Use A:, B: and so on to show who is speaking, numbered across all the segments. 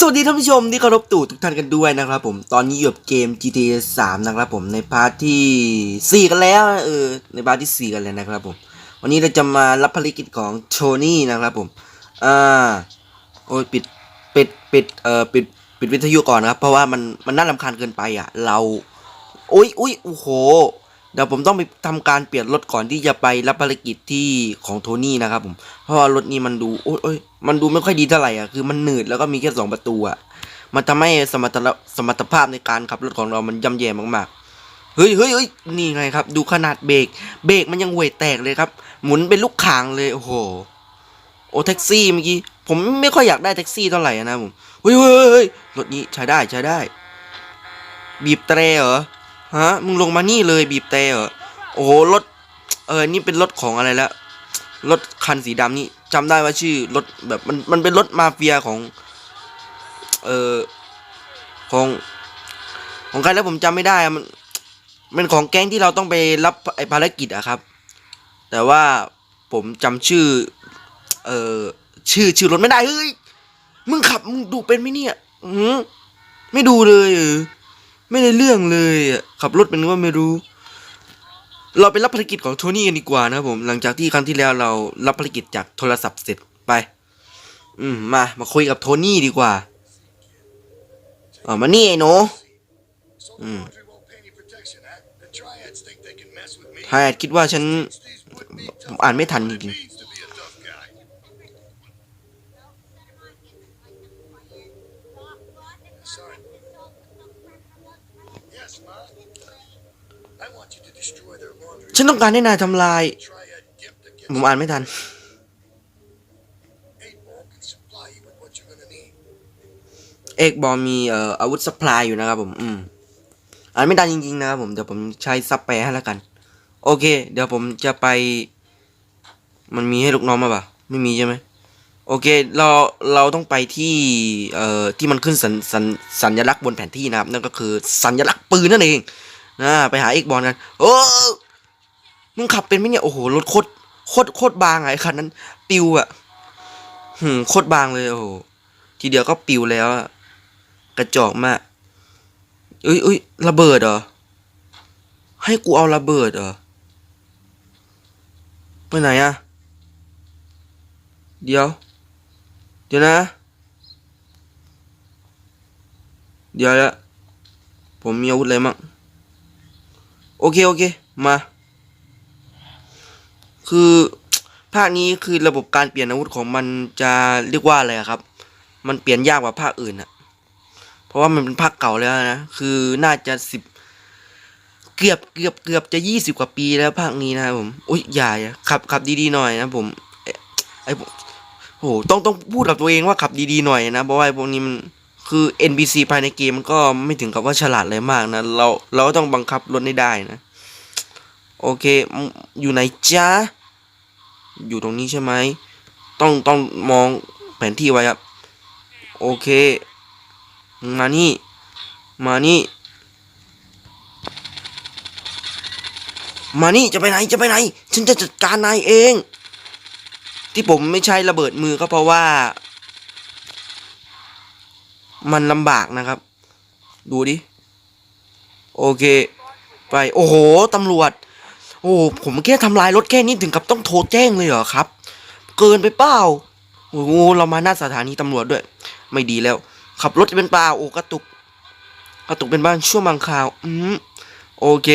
A: สวัสดีท่านผู้ชมที่เคารพตู่ทุกท่านกันด้วยนะครับผมตอนนี้อยู่กับเกม GTA 3 นะครับผมในพาร์ทที่ 4 กันแล้วเออในพาร์ทที่ 4 กันเลยนะครับผม วันนี้เราจะมารับภารกิจของโทนี่นะครับผมอ่าโอ้ยปิดปิดปิดเอ่อปิดปิดวิทยุก่อนนะครับ เพราะว่ามันมันน่ารำคาญเกินไปอะ เราอุ้ยอุ้ยโอ้โห ดี๋ยวผมต้องไปทำการเปลี่ยนรถก่อนที่จะไปรับภารกิจที่ของโทนี่นะครับผม เพราะว่ารถนี้มันดูโอ้ยมันดูไม่ค่อยดีเท่าไหร่อะคือมันหนืดแล้วก็มีแค่สองประตูอะมันทำให้สมรรถสมรรถภาพในการขับรถของเรามันย่ำแย่มากๆเฮ้ยเฮ้ยเฮ้ยนี่ไงครับ ดูขนาดเบรกเบรกมันยังห่วยแตกเลยครับ หมุนเป็นลูกข่างเลยโอ้โหโอ้แท็กซี่เมื่อกี้ผมไม่ค่อยอยากได้แท็กซี่เท่าไหร่นะผมเฮ้ยเฮ้ยเฮ้ยรถนี้ใช้ได้ใช้ได้ บีบแตรเหรอ ฮะ มึงลงมานี่เลยบีบแตรเหรอโอ้โหรถ เออ นี่เป็นรถของอะไรละ รถคันสีดำนี่จำได้ว่าชื่อรถแบบมันมันเป็นรถมาเฟียของ เออของ ของใครแล้วผมจำไม่ได้มันเป็นของแก๊งที่เราต้องไปรับไอภารกิจอะครับ แต่ว่าผมจำชื่อ เออชื่อชื่อรถไม่ได้เฮ้ยมึงขับมึงดูเป็นไหมเนี่ย อืไม่ดูเลยเออ ไม่ได้เรื่องเลยอะขับรถเป็นว่าไม่รู้ เราไปรับภารกิจของโทนี่กันดีกว่านะครับผม หลังจากที่ครั้งที่แล้วเรารับภารกิจจากโทรศัพท์เสร็จไป อืมมา มาคุยกับโทนี่ดีกว่าอ๋อมานี่ไอ้หนู
B: So
A: Mm.
B: laundry won't pay any protection, huh? The triads think they can mess with me.
A: ไฮแอดคิดว่าฉันผมอ่านไม่ทันจริง ฉันต้องการให้นายทำลาย ผมอ่านไม่ทัน เอกบอลมีเอ่ออาวุธสปายอยู่นะครับผม อืม อ่านไม่ทันจริงๆนะครับผม เดี๋ยวผมใช้ซับแปลให้แล้วกัน โอเค เดี๋ยวผมจะไป มันมีให้ลูกน้องมาปะไม่มีใช่ไหมโอเค เรา เราต้องไปที่ เอ่อ ที่มันขึ้นสัญสัญสัญลักษณ์บนแผนที่นะครับ นั่นก็คือสัญลักษณ์ปืนนั่นเอง นะไปหาเอกบอลกัน โอ้มึงขับเป็นไหมเนี่ย โอ้โห รถโคตรโคตรโคตรบางไอ้คันนั้น ปิวอะหืมโคตรบางเลย โอ้โห ทีเดียวก็ปิวแล้ว กระจอกมากเอ้ยเอ้ยระเบิดเหรอ ให้กูเอาระเบิดเหรอ ไปไหนอะเดี๋ยว เดี๋ยวนะ เดี๋ยวละผมมีอาวุธอะไรมั่ง โอเค โอเค มา คือภาคนี้คือระบบการเปลี่ยนอาวุธของมันจะเรียกว่าอะไรครับ มันเปลี่ยนยากกว่าภาคอื่นอะเพราะว่ามันเป็นภาคเก่าแล้วนะ คือน่าจะสิบเกือบเกือบเกือบจะยี่สิบกว่าปีแล้วภาคนี้นะครับผมอุ้ยอย่าขับขับดีๆหน่อยนะผมไอ้โอ้โหต้องต้องพูดกับตัวเองว่าขับดีๆหน่อยนะเพราะว่าพวกนี้มัน คือ NPC ภายในเกมมันก็ไม่ถึงกับว่าฉลาดอะไรมากนะ เราเราก็ต้องบังคับรถให้ได้นะ โอเค อยู่ไหนจ๊ะอยู่ตรงนี้ใช่ไหม ต้องต้องมองแผนที่ไว้ครับ โอเค มานี่ มานี่ มานี่จะไปไหนจะไปไหน ฉันจะจัดการนายเอง ที่ผมไม่ใช้ระเบิดมือก็เพราะว่า มันลำบากนะครับ ดูดิ โอเค ไป โอ้โหตำรวจ โอ้ผมแค่ทำลายรถแค่นี้ถึงกับต้องโทรแจ้งเลยเหรอครับ เกินไปเปล่าโอ้โหเรามาหน้าสถานีตำรวจด้วย ไม่ดีแล้ว ขับรถจะเป็นเปล่าโอ้กระตุก กระตุกเป็นบ้านชั่วงบางคราว อืมโอเค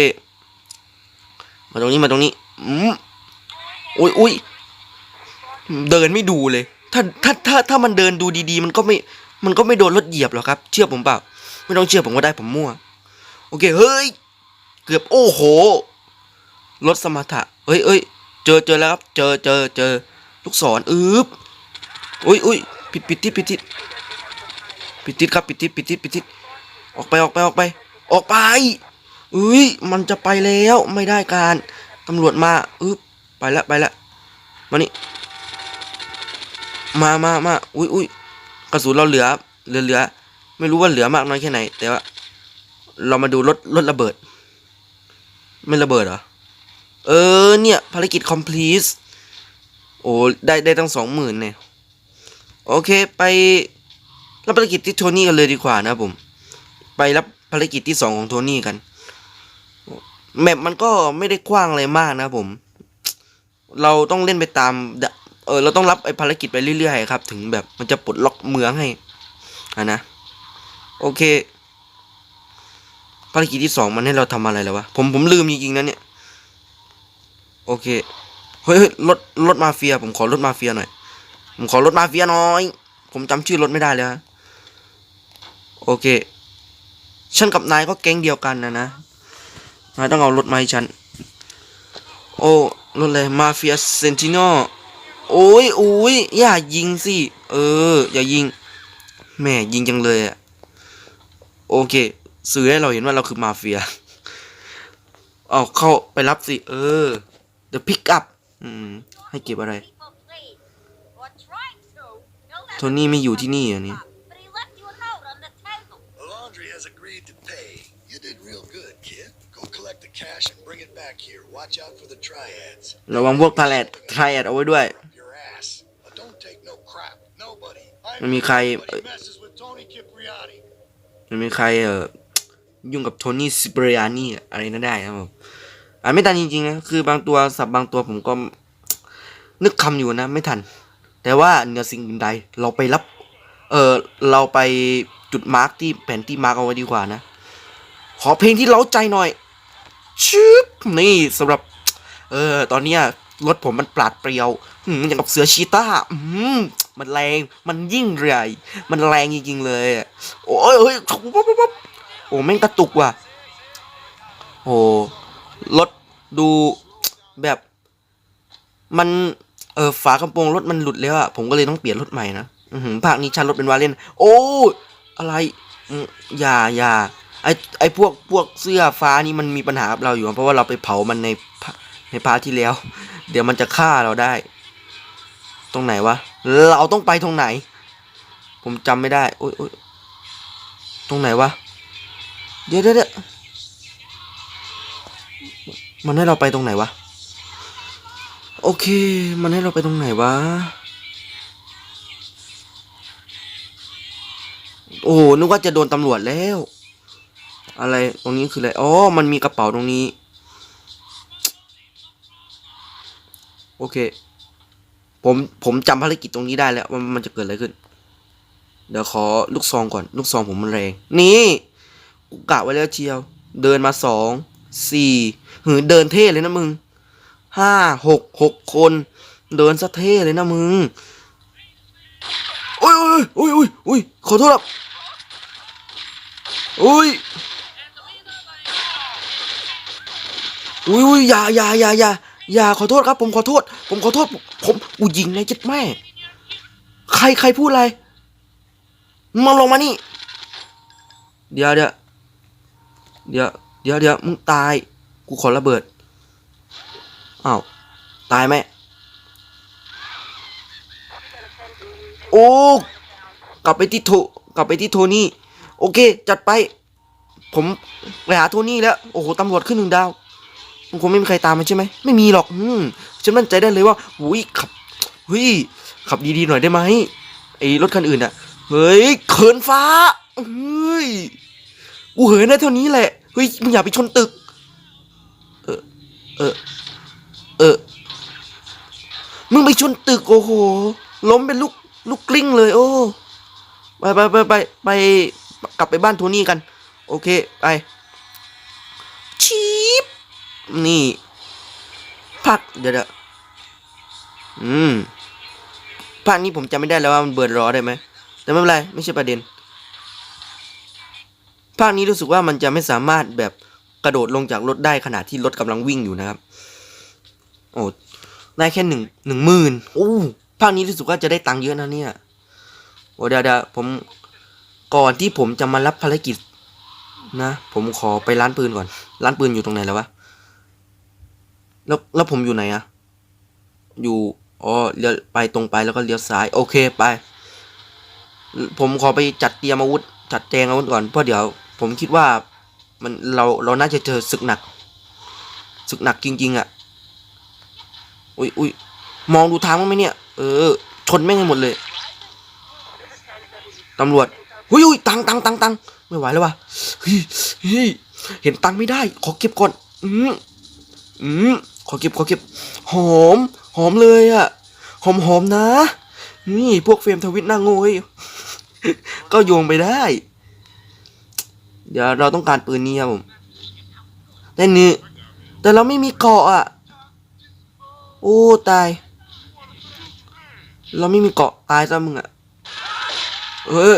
A: มาตรงนี้มาตรงนี้ อืมอุ้ยอุ้ยเดินไม่ดูเลย ถ้าถ้าถ้าถ้ามันเดินดูดี ๆ มันก็ไม่ มันก็ไม่โดนรถเหยียบหรอกครับ เชื่อผมเปล่า ไม่ต้องเชื่อผมก็ได้ผมมั่ว โอเค เฮ้ย เกือบโอ้โห รถสมถะเอ้ยเอ้ยเจอเจอแล้วครับ เจอเจอเจอลูกศรอึบอุ้ยอุ้ยปิดปิดทิศปิดทิศปิดทิศครับปิดทิศปิดทิศปิดทิศออกไปออกไปออกไป ออกไปอุ้ยมันจะไปแล้วไม่ได้การตำรวจมาอึบไปละไปละมานี่มามามาอุ้ยอุ้ย กระสุนเราเหลือเหลือเหลือไม่รู้ว่าเหลือมากน้อยแค่ไหน แต่ว่า เรามาดูรถรถระเบิด ไม่ระเบิดเหรอ เออเนี่ย ภารกิจ complete โอ้ได้ได้ตั้งสองหมื่นเนี่ย โอเคไปรับภารกิจที่โทนี่กันเลยดีกว่านะผม ไปรับภารกิจที่สองของโทนี่กัน แมปมันก็ไม่ได้กว้างอะไรมากนะผม เราต้องเล่นไปตาม เออเราต้องรับไอ้ภารกิจไปเรื่อยๆครับ ถึงแบบมันจะปลดล็อกเมืองให้อะนะ โอเค ภารกิจที่สองมันให้เราทำอะไรแล้ววะผมผมลืมจริงๆนะเนี่ย โอเคเฮ้ยรถรถมาเฟีย ผมขอรถมาเฟียหน่อย ผมขอรถมาเฟียหน่อย ผมจำชื่อรถไม่ได้เลยฮะโอเค ฉันกับนายก็แก๊งเดียวกันนะนะ นายต้องเอารถมาให้ฉัน โอ้ รถเลยมาเฟียเซนติโน โอ้ยโอ้ยอย่ายิงสิ เออ อย่ายิง แม่ยิงจังเลยอะโอเค สื่อให้เราเห็นว่าเราคือมาเฟีย เอาเข้าไปรับสิ เออเดี๋ยวพิกอัพอืม ให้เก็บอะไร
C: People please. Or trying to. You'll have
A: โทนี่ไม่อยู่ที่นี่เหรอะนี่
C: But he left you a note on the table.
B: The laundry has agreed to pay. You did real good, kid. Go collect the cash and bring it back here. Watch out for the triads.
A: ระวังพวกทาแลดทรายแอดเอาไว้ด้วย มันมีใคร
B: Nobody messes with Tony Cipriani.
A: มันมีใครเออยุ่งกับโทนี่ซิเบริอานี่อะไรนั่นได้นะครับผมอ่านไม่ทันจริงๆนะคือบางตัวสับบางตัวผมก็นึกคำอยู่นะ ไม่ทัน แต่ว่าเหนือสิ่งอื่นใดเราไปรับ เออเราไปจุดมาร์กที่แผนที่มาร์กเอาไว้ดีกว่านะ ขอเพลงที่เล้าใจหน่อยชึบนี่สำหรับ เออ ตอนเนี้ย รถผมมันปราดเปรียวหืมอย่างกับเสือชีต้าอืมมันแรงมันยิ่งใหญ่ มันแรงจริงๆเลยโอ้ยเฮ้ยปั๊บปั๊บโอ้แม่งกระตุกว่ะโอ้รถดูแบบ มันเออฝากระโปรงรถมันหลุดแล้วอะผมก็เลยต้องเปลี่ยนรถใหม่นะอือหือภาคนี้ชันรถเป็นวาเลนโอ้อะไรอย่าอย่าไอไอพวกพวกเสื้อฟ้านี่มันมีปัญหากับเราอยู่ เพราะว่าเราไปเผามันใน ในพาร์ทที่แล้ว เดี๋ยวมันจะฆ่าเราได้ ตรงไหนวะ เราต้องไปตรงไหน ผมจำไม่ได้โอ้ยโอ้ยตรงไหนวะ เดี๋ยวเดี๋ยวเดี๋ยวมันให้เราไปตรงไหนวะ โอเค มันให้เราไปตรงไหนวะ โอ้โนึกว่าจะโดนตำรวจแล้ว อะไร ตรงนี้คืออะไร อ๋อ มันมีกระเป๋าตรงนี้ โอเค ผมผมจำภารกิจตรงนี้ได้แล้วว่ามันจะเกิดอะไรขึ้น เดี๋ยวขอลูกซองก่อน ลูกซองผมมันแรง นี่กูกะไว้แล้วเชียว เดินมาสองสี่หือเดินเท่เลยนะมึงห้าหกหกคน เดินซะเท่เลยนะมึงโอ้ยโอ้ยโอ้ยโอ้ยขอโทษครับโอ้ยโอ้ยโอ้ยอย่าอย่าอย่าอย่า อย่าขอโทษครับ ผมขอโทษ ผมขอโทษ ผมอูยิงในจิตแม่ ใครใครพูดอะไรมึงลงมานี่ เดี๋ยวเดี๋ยวเดี๋ยวเดี๋ยวเดี๋ยวมึงตาย กูขอระเบิดอ้าวตายไหมโอ้กลับไปที่โทกลับไปที่โทนี่ โอเค จัดไป ผมไปหาโทนี่แล้ว โอ้โหตำรวจขึ้นหนึ่งดาว มันคงไม่มีใครตามมันใช่ไหมไม่มีหรอกอืมฉันมั่นใจได้เลยว่าอุ้ยขับเฮ้ยขับดีๆหน่อยได้ไหมไอ้รถคันอื่นอะเฮ้ยเขินฟ้าเฮ้ยกูเหินได้เท่านี้แหละเฮ้ยมึงอย่าไปชนตึก เออเออเออมึงไปชนตึกโอ้โหล้มเป็นลูกลูกกลิ้งเลย โอ้ไปไปไปไปไปกลับไปบ้านโทนี่กัน โอเค ไปชีบ นี่พักเดี๋ยวเดอืมภาคนี้ผมจำไม่ได้แล้วว่ามันเบิร์ดรอได้ไหม แต่ไม่เป็นไร ไม่ใช่ประเด็น ภาคนี้รู้สึกว่ามันจะไม่สามารถแบบกระโดดลงจากรถได้ขณะที่รถกำลังวิ่งอยู่นะครับ โอ้ได้แค่หนึ่งหนึ่งหมื่นโอ้ภาคนี้รู้สึกว่าจะได้ตังค์เยอะนะเนี่ย โอ้เดี๋ยวเดี๋ยวผมก่อนที่ผมจะมารับภารกิจนะ ผมขอไปร้านปืนก่อน ร้านปืนอยู่ตรงไหนแล้ววะ แล้วแล้วผมอยู่ไหนอะอยู่อ๋อเลี้ยวไปตรงไปแล้วก็เลี้ยวซ้าย โอเคไป ผมขอไปจัดเตรียมอาวุธ จัดแจงอาวุธก่อนเพราะเดี๋ยว ผมคิดว่ามันเราเราน่าจะเจอศึกหนักศึกหนักจริง ๆอะอุ้ยอุ้ยมองดูทางมั้งไหมเนี่ย เออ ชนแม่งให้หมดเลยตำรวจหุยหุยตังตังตังตังไม่ไหวแล้ววะเฮ้ยเฮ้ยเห็นตังไม่ได้ ขอเก็บก่อน อืมอืม ขอเก็บขอเก็บ หอม หอมเลยอะหอมหอมนะ นี่พวกเฟรมทวิตน้าโง่เฮ้ยก็โยงไปได้ เดี๋ยวเราต้องการปืนนี้ครับผมแต่นี่แต่เราไม่มีเกาะอะ โอ้ตาย เราไม่มีเกาะตายซะมึงอะ เออ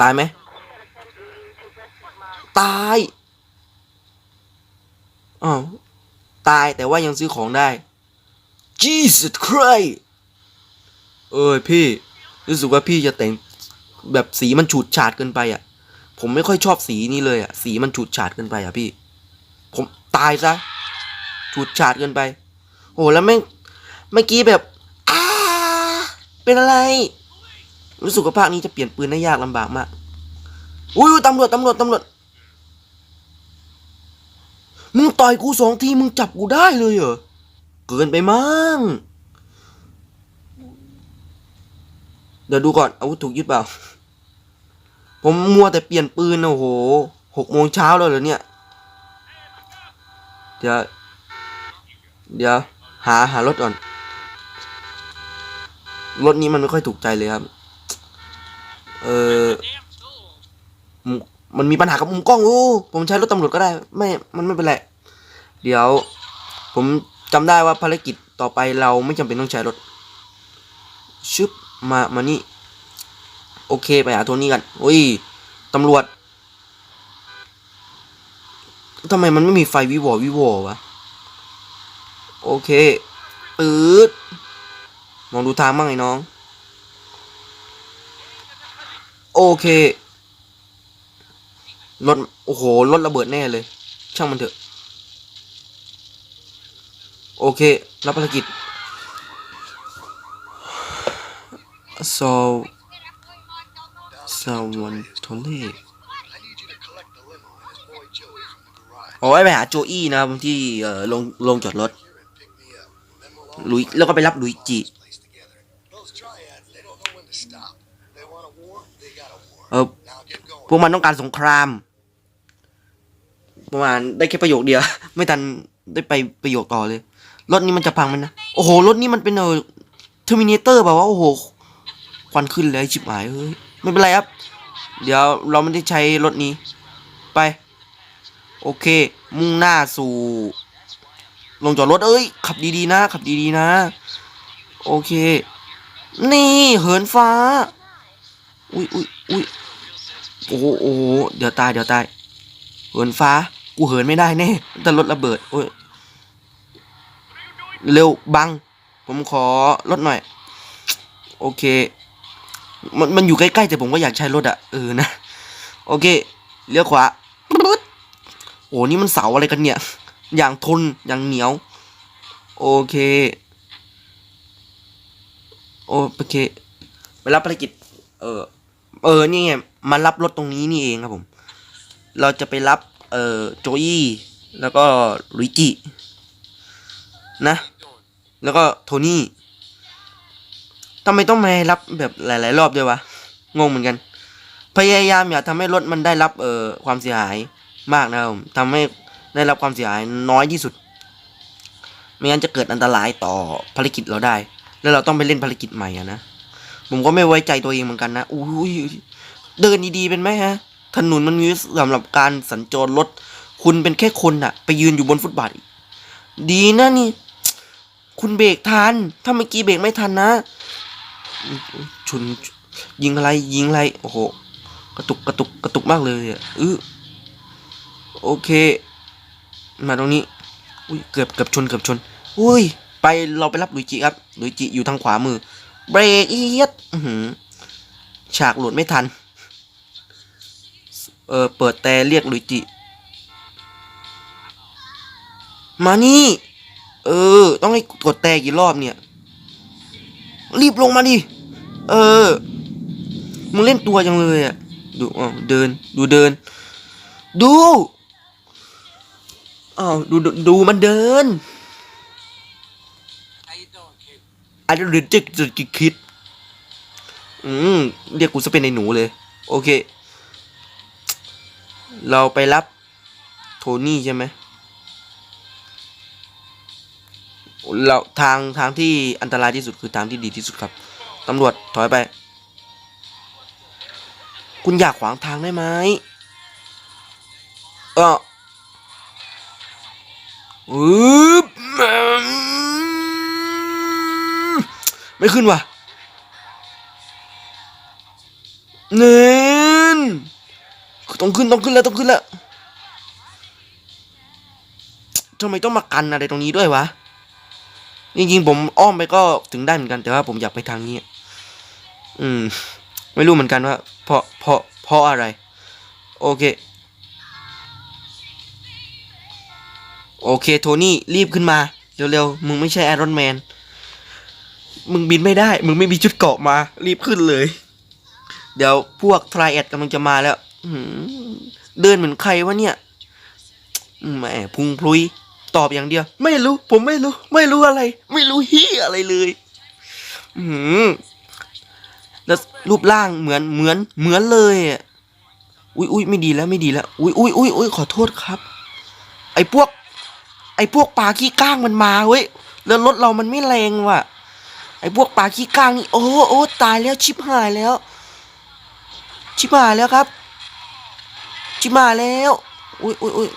A: ตายไหม ตาย อ้าวตายแต่ว่ายังซื้อของได้ Jesus Christ เอ้ยพี่ รู้สึกว่าพี่จะแต่งแบบสีมันฉูดฉาดเกินไปอะ ผมไม่ค่อยชอบสีนี้เลยอะ สีมันฉูดฉาดเกินไปอะพี่ ผมตายซะฉูดฉาดเกินไป โอ้แล้วแม่งเมื่อกี้แบบอ้าเป็นอะไร รู้สึกว่าภาคนี้จะเปลี่ยนปืนได้ยากลำบากมาก อุ้ยตำรวจตำรวจตำรวจ มึงต่อยกูสองทีมึงจับกูได้เลยเหรอ เกินไปมั้ง เดี๋ยวดูก่อนอาวุธถูกยึดเปล่า ผมมัวแต่เปลี่ยนปืนนะโอ้โหหกโมงเช้าแล้วเหรอเนี่ย เดี๋ยว เดี๋ยว หาหารถก่อน รถนี้มันไม่ค่อยถูกใจเลยครับ เออ มันมีปัญหากับมุมกล้องโอ้ผมใช้รถตำรวจก็ได้ ไม่ มันไม่เป็นไร เดี๋ยว ผมจำได้ว่าภารกิจต่อไปเราไม่จำเป็นต้องใช้รถ ชึบ มา มานี่ โอเค ไปหาโทนี่กันโอ้ยตำรวจทำไมมันไม่มีไฟวิวอวิวอวะ โอเคปืดมองดูทางบ้างไอ้น้อง โอเค รถโอ้โหรถระเบิดแน่เลย ช่างมันเถอะ โอเครับภารกิจโซ
B: someone เ o l y
A: โอ้ยไปหาโจอี้นะครับที่เอ่อลงลงจอดรถลุยแล้วก็ไปรับลุยจีเออพวกมันต้องการสงคราม ประมาณได้แค่ประโยคเดียว ไม่ทันได้ไปประโยคต่อเลย รถนี้มันจะพังไหมนะ โอ้โห รถนี้มันเป็นเออเทอร์มินเตอร์แบบว่า โอ้โห ควันขึ้นเลยชิบหายเฮ้ย ไม่เป็นไรครับ เดี๋ยวเราไม่ได้ใช้รถนี้ ไป โอเค มุ่งหน้าสู่ ลงจอดรถ เอ้ย ขับดีๆนะ ขับดีๆนะ โอเค นี่เหินฟ้า อุ้ยอุ้ยอุ้ยโอ้โห เดี๋ยวตาย เดี๋ยวตาย เหินฟ้า กูเหินไม่ได้แน่แต่รถระเบิดโอ้ยเร็วบัง ผมขอรถหน่อย โอเค มันมันอยู่ใกล้ๆแต่ผมก็อยากใช้รถอะเออนะ โอเคเลี้ยวขวาโอ้นี่มันเสาอะไรกันเนี่ย อย่างทนอย่างเหนียว โอเค โอเคไปรับภารกิจ เออ เออ นี่ไง มารับรถตรงนี้นี่เองครับผม เราจะไปรับ เอ่อโจยี่แล้วก็ลุยจินะ แล้วก็โทนี่ทำไมต้องมารับแบบหลาย ๆ รอบด้วยวะ งงเหมือนกัน พยายามอย่าทำให้รถมันได้รับเอ่อความเสียหายมากนะครับทำให้ได้รับความเสียหายน้อยที่สุด ไม่งั้นจะเกิดอันตรายต่อภารกิจเราได้ แล้วเราต้องไปเล่นภารกิจใหม่อะนะ ผมก็ไม่ไว้ใจตัวเองเหมือนกันนะ อุ้ยเดินดี ๆ เป็นไหมฮะ ถนนมันมีสำหรับการสัญจรรถ คุณเป็นแค่คนอะไปยืนอยู่บนฟุตบาทดีนะนี่ คุณเบรกทัน ถ้าเมื่อกี้เบรกไม่ทันนะ ชุนยิงอะไรยิงอะไร โอ้โห กระตุกกระตุกกระตุกมากเลยอะอือโอเค มาตรงนี้ อุ้ยเกือบเกือบชนเกือบชน อุ้ย ไปเราไปรับลุยจิครับลุยจิอยู่ทางขวามือ เบรกเอียดฉากหลุดไม่ทัน เออเปิดแต่เรียกลุยจิ มานี่ เออ ต้องให้กดแต่กี่รอบเนี่ย รีบลงมาดิ เออ มึงเล่นตัวจังเลยอะ ดูอ๋อเดิน ดูเดิน ดูอ้าวดูดูมันเดิน
D: How you doing, kid?
A: อันนี้หรือจะจะคิด อืม เรียกกูจะเป็นในหนูเลย โอเค เราไปรับโทนี่ใช่ไหมเราทางทางที่อันตรายที่สุดคือทางที่ดีที่สุดครับตำรวจถอยไป คุณอยากขวางทางได้ไหมเอออึ๊บไม่ขึ้นว่ะเน้น ต้องขึ้นต้องขึ้นแล้วต้องขึ้นแล้วทำไมต้องมากันอะไรตรงนี้ด้วยวะจริงๆผมอ้อมไปก็ถึงได้เหมือนกันแต่ว่าผมอยากไปทางนี้ อืม ไม่รู้เหมือนกันว่า เพราะเพราะเพราะอะไร โอเค โอเค โทนี่รีบขึ้นมา เร็วๆ มึงไม่ใช่ไอรอนแมน มึงบินไม่ได้ มึงไม่มีชุดเกาะมา รีบขึ้นเลย เดี๋ยวพวกทรายแอดกำลังจะมาแล้ว เดินเหมือนใครวะเนี่ยอืมแหมพุงพลุย ตอบอย่างเดียว ไม่รู้ ผมไม่รู้ ไม่รู้อะไร ไม่รู้เฮียอะไรเลย อืมแล้วรูปร่างเหมือนเหมือนเหมือนเลยอะอุ้ยอุ้ยไม่ดีแล้วไม่ดีแล้ว อุ้ยอุ้ยอุ้ยอุ้ยขอโทษครับ ไอ้พวก ไอ้พวกปลาขี้ก้างมันมาเว้ยแล้วรถเรามันไม่แรงว่ะ ไอ้พวกปลาขี้ก้างนี่โอ้โอ้ตายแล้วชิบหายแล้ว ชิบหายแล้วครับ ชิบหาแล้วอุ้ยอุ้ยอุ้ย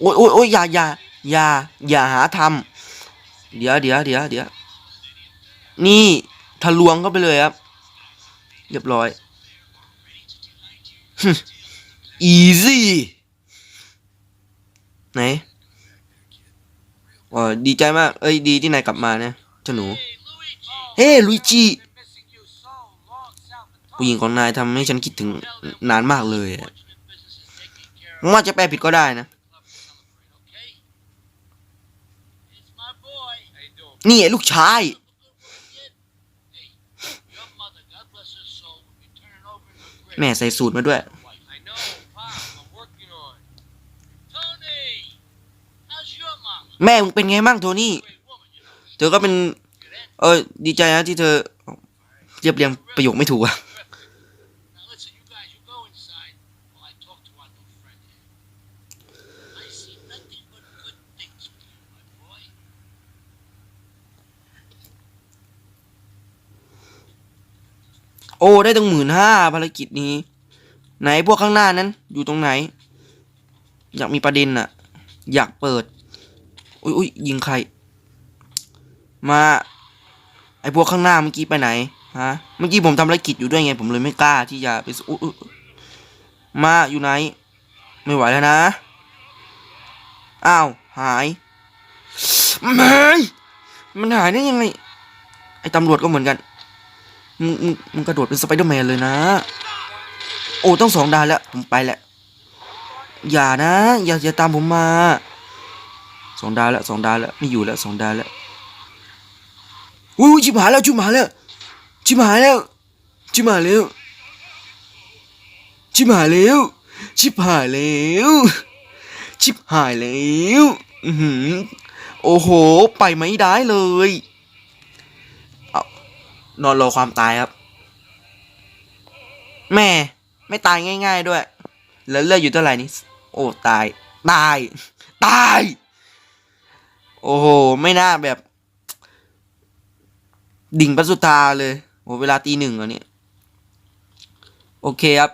A: โอ้ยโอ้ยโอ้ยอย่าอย่าอย่าอย่าหาทำเดี๋ยวเดี๋ยวเดี๋ยวเดี๋ยวนี่ทะลวงเข้าไปเลยครับ เรียบร้อยอีซี่ไหนอ๋อดีใจมาก เอ้ยดีที่นายกลับมาเนี่ยเจ้าหนู เฮ้ลุยจิ ผู้หญิงของนายทำให้ฉันคิดถึงนานมากเลยอะผมว่าจะแปลผิดก็ได้นะ นี่ลูกชาย แม่ใส่สูตรมาด้วย แม่มึงเป็นไงมั่งโทนี่ เธอก็เป็น เออดีใจนะที่เธอเรียบเรียงประโยคไม่ถูกอะ อ้ได้ตั้งหมื่นห้าภารกิจนี้ ไหนพวกข้างหน้านั้น อยู่ตรงไหน อยากมีประเด็นอะอยากเปิด อุ้ยอุ้ยยิงใคร มา ไอพวกข้างหน้าเมื่อกี้ไปไหนฮะเมื่อกี้ผมทำภารกิจอยู่ด้วยไง ผมเลยไม่กล้าที่จะไปอุ๊ยอุ๊ยมาอยู่ไหน ไม่ไหวแล้วนะอ้าวหายไม่มันหายได้ยังไงไอตำรวจก็เหมือนกัน มึงมึงมึงกระโดดเป็นสไปเดอร์แมนเลยนะ โอ้ต้องสองดานแล้ว ผมไปแล้วอย่านะ อย่าอย่าตามผมมาสองดาวแล้วสองดาวแล้วไม่อยู่แล้วสองดาวแล้วอุ้ยชิบหายแล้วชิบหายแล้วชิบหายแล้วชิบหายแล้วชิบหายแล้วชิบหายแล้วชิบหายแล้วอือโอ้โห ไปไม่ได้เลย นอนรอความตายครับ แม่ ไม่ตายง่าย ๆด้วย แล้วเลือดอยู่เท่าไหร่นี่โอ้ตาย ตาย ตาย โอ้โห ไม่น่าแบบ ดิ่งปัสุธาเลยโอ้เวลาตีหนึ่งแล้วเนี่ยโอเคครับ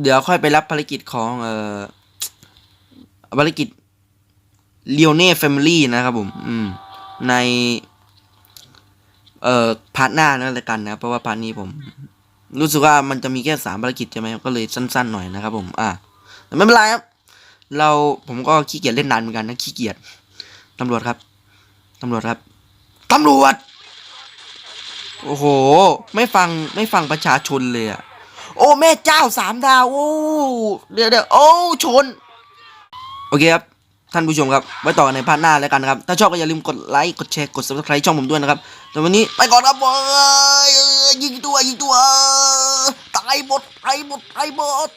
A: เดี๋ยวค่อยไปรับภารกิจของเอ่อภารกิจเลียวเน่แฟมิลี่นะครับผม อืม ใน เอ่อพาร์ทหน้านั่นละกันนะเพราะว่าพาร์ทนี้ผม รู้สึกว่ามันจะมีแค่สามภารกิจใช่ไหมก็เลยสั้น ๆ หน่อยนะครับ ผมอะแต่ไม่เป็นไรครับ เราผมก็ขี้เกียจเล่นนานเหมือนกันนะขี้เกียจตำรวจครับตำรวจครับตำรวจ โอ้โห ไม่ฟังไม่ฟังประชาชนเลยอะโอ้แม่เจ้าสามดาว โอ้เดี๋ยวเดี๋ยวโอ้ชน โอเคครับ ท่านผู้ชมครับ ไว้ต่อกันในพาร์ทหน้าแล้วกันนะครับ ถ้าชอบก็อย่าลืมกดไลค์ กดแชร์ กด subscribe ช่องผมด้วยนะครับ แต่วันนี้ไปก่อนครับเว้ยเอ้ยยิงตัวยิงตัว ตายหมดตายหมดตายหมด